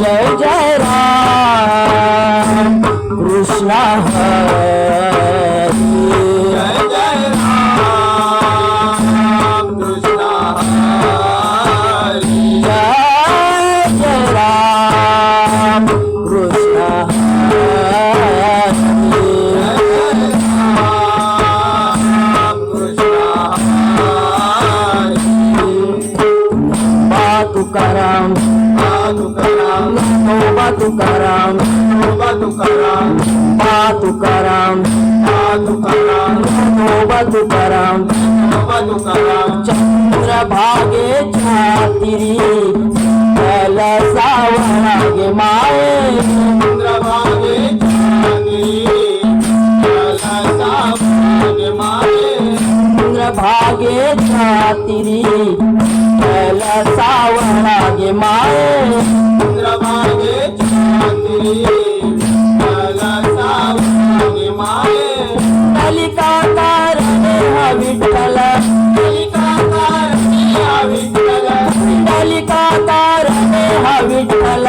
जय जय राम कृष्ण हरे तुकाराम बा तुकाराम बा तुकाराम नोबा तुकाराम नोबा तुकाराम चंद्र भागे छातिरी पहला सावरागे माए चंद्र भागे छातिरी माए चंद्र भागे छातिरी पहला सावरागे माए चंद्र भागे छात्री कलिका कारणे विठ्ठल कलिका कारणे हा विठ्ठल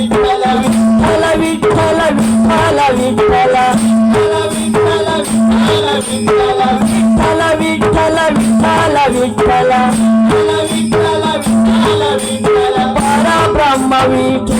विठ्ठल विठ्ठल विठ्ठल विठ्ठल विठ्ठल विठ्ठल विठ्ठल परब्रह्म विठेवरी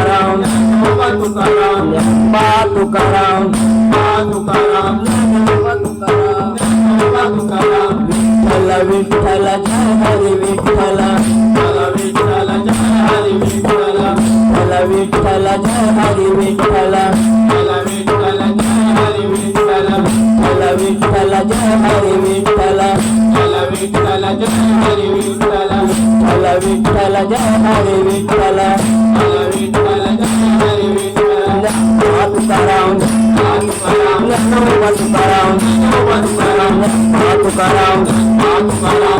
बाबा तुकाराम बाबा तुकाराम बाबा तुकाराम बाबा तुकाराम विठ्ठल विठ्ठल, जय हरि विठ्ठल। विठ्ठल जय हरि विठ्ठल। विठ्ठल जय हरि विठ्ठल। विठ्ठल जय हरि विठ्ठल। विठ्ठल जय हरि विठ्ठल। विठ्ठल जय हरि विठ्ठल। विठ्ठल जय हरि विठ्ठल विठ्ठल तुकाराम नमो तुकाराम तुकाराम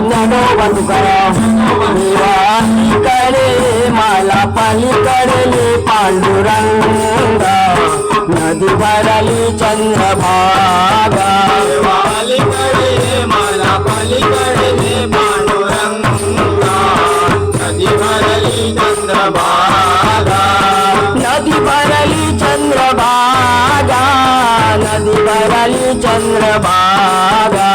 नमो तुकाराम करे माला पाणी करले पांडुरंग नदी भरली चंद्रभागा చంద్రభాగా.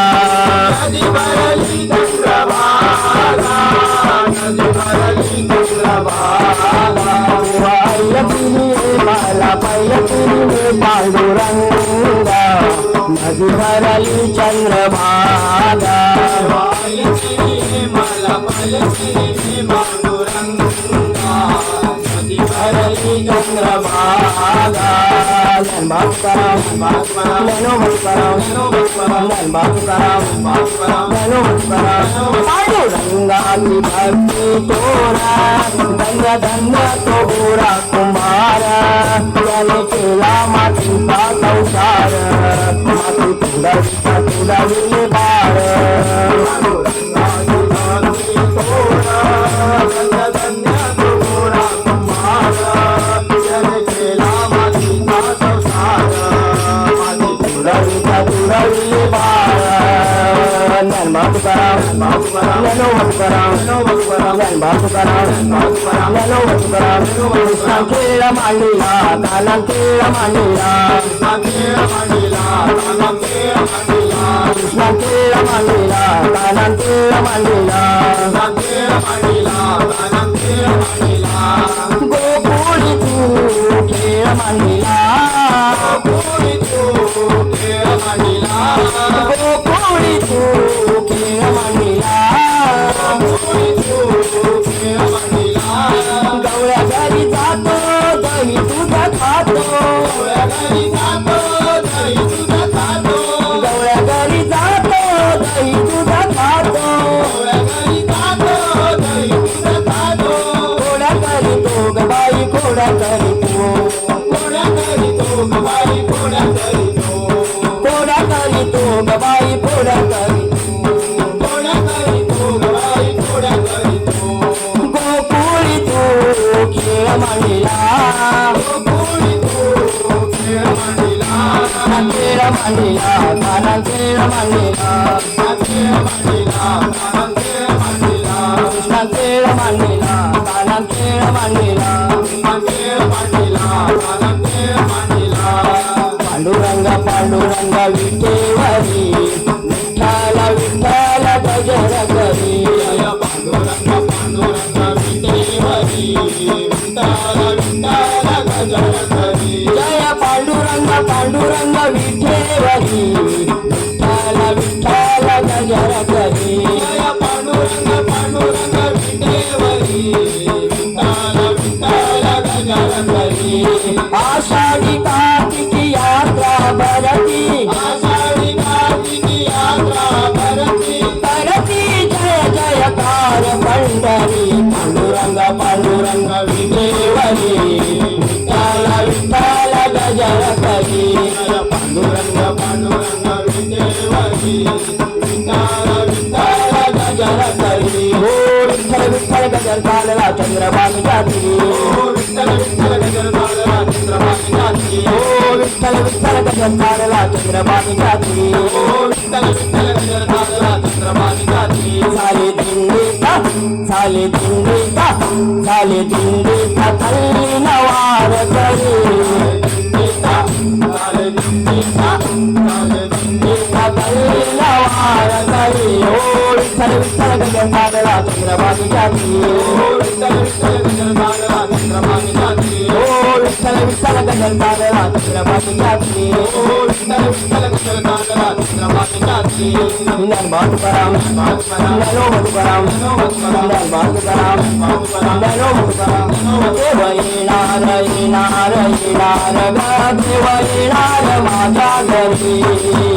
పాండురంగా నది భరలి చంద్రభాగా రంగా భక్తి తోరా రంగ దంగ తోరా నేను బాగుపరాం నేను వసుపరాం నేను బాగుపరాం నేను వసుపరాం కృష్ణ కీర మణిలా కలం కీర మణిలా కృష్ణ కీర మణిలా కలం కీర మణిలా గోపూడి కీర మణిలా మందిరా ధనంతే మందిరా ధనంతే మందిరా ధనంతే మందిరా కృష్ణంతే మందిరా ధనంతే మందిరా కృష్ణంతే మందిరా ధనంతే పాండురంగ విద్యేవరి. చంద్రబాబు జాతి ఓ విత్తల విత్తల గజల చంద్రబాబు జాతి ఓ విత్తల విత్తల గజల చంద్రబాబు జాతి ఓ విత్తల విత్తల గజల చంద్రబాబు జాతి సాలే తిండి సాలే తిండి సాలే తిండి తల్లి నవార తల్లి झाले दिंडीचा झाले दिंडीचा झाले दिंडीचा तल्ली नवार करी दिंडीचा झाले दिंडीचा झाले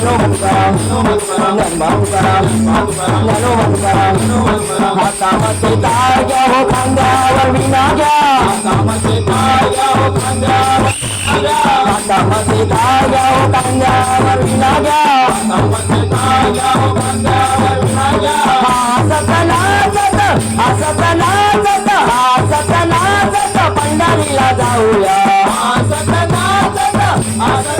ज्ञानो मधुकराम नर्मा तुकाराम ज्ञानो मधुकराम हातामध्ये तार घ्या हो खांद्यावर विना घ्या हातामध्ये तार हो खांद्यावर विना घ्या हसत नाचत हसत नाचत हसत नाचत पंढरीला जाऊया हसत नाचत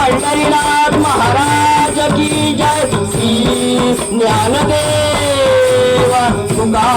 पंढरीनाथ महाराज की जय तुझी ज्ञानदेवा. तुका